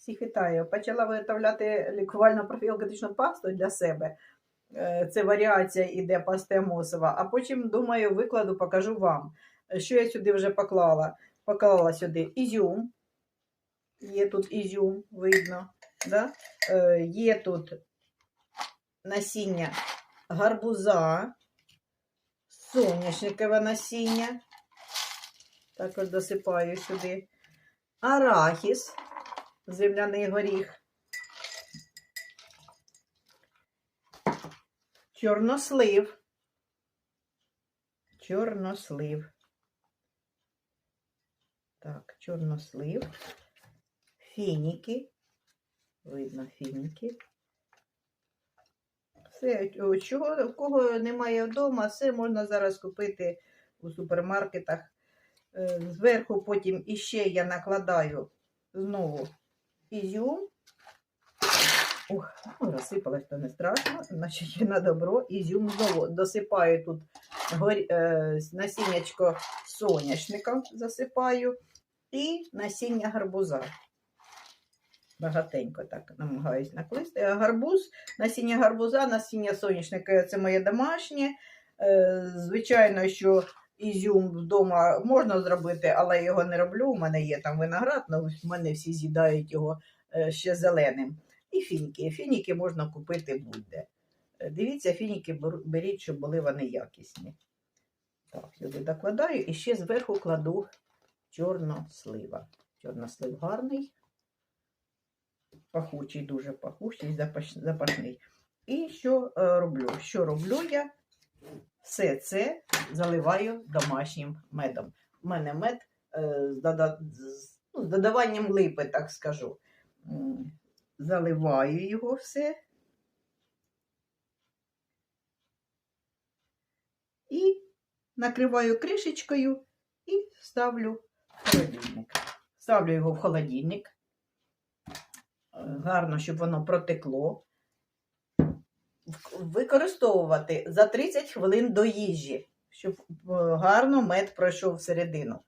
Всіх вітаю. Почала виготовляти лікувально профілактичну пасту для себе. Е, Це варіація іде пастемосова, а потім, думаю, викладу, покажу вам, що я сюди вже поклала. Поклала сюди ізюм. Є тут ізюм, видно. Да? Е, Є тут насіння гарбуза, соняшникове насіння. Також досипаю сюди. Арахіс, земляний горіх. Чорнослив. Чорнослив. Так, чорнослив. Фініки. Видно фініки. Все, чого, у кого немає вдома, все можна зараз купити у супермаркетах. Е, Зверху потім іще я накладаю знову ізюм. Ух, ну, то не страшно, значить на добро. Ізюм знову досипаю тут е, насіннячко соняшника засипаю і насіння гарбуза. Багатенько так намагаюсь накласти. Е, Гарбуз, насіння гарбуза, насіння соняшника це моє домашнє. Е, Звичайно, що ізюм вдома можна зробити, але я його не роблю. У мене є там виноград, але в мене всі з'їдають його е, ще зеленим. І фініки. Фініки можна купити будь-де. Е, Дивіться, фініки беріть, щоб були вони якісні. Так, сюди докладаю і ще зверху кладу чорнослива. Чорнослив гарний, пахучий, дуже пахучий, запашний. І що е, роблю? Що роблю я? Все це заливаю домашнім медом. У мене мед е, ну, з додаванням липи, так скажу. Заливаю його все. І накриваю кришечкою і ставлю в холодильник. Ставлю його в холодильник. Е, Гарно, щоб воно протекло. Використовувати за 30 хвилин до їжі, щоб е, гарно мед пройшов всередину.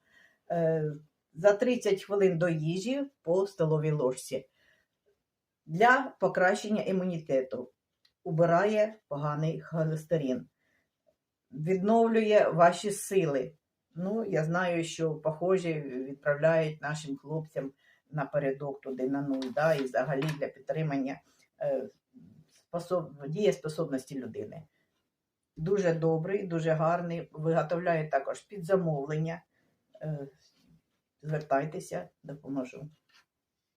Е, За 30 хвилин до їжі по столовій ложці. Для покращення імунітету. Убирає поганий холестерин. Відновлює ваші сили. Ну, я знаю, що похожі відправляють нашим хлопцям напередок туди на нуль, да, і взагалі для підтримання е, дієспособності людини. Дуже добрий, дуже гарний. Виготовляю також під замовлення. Е, Звертайтеся, допоможу.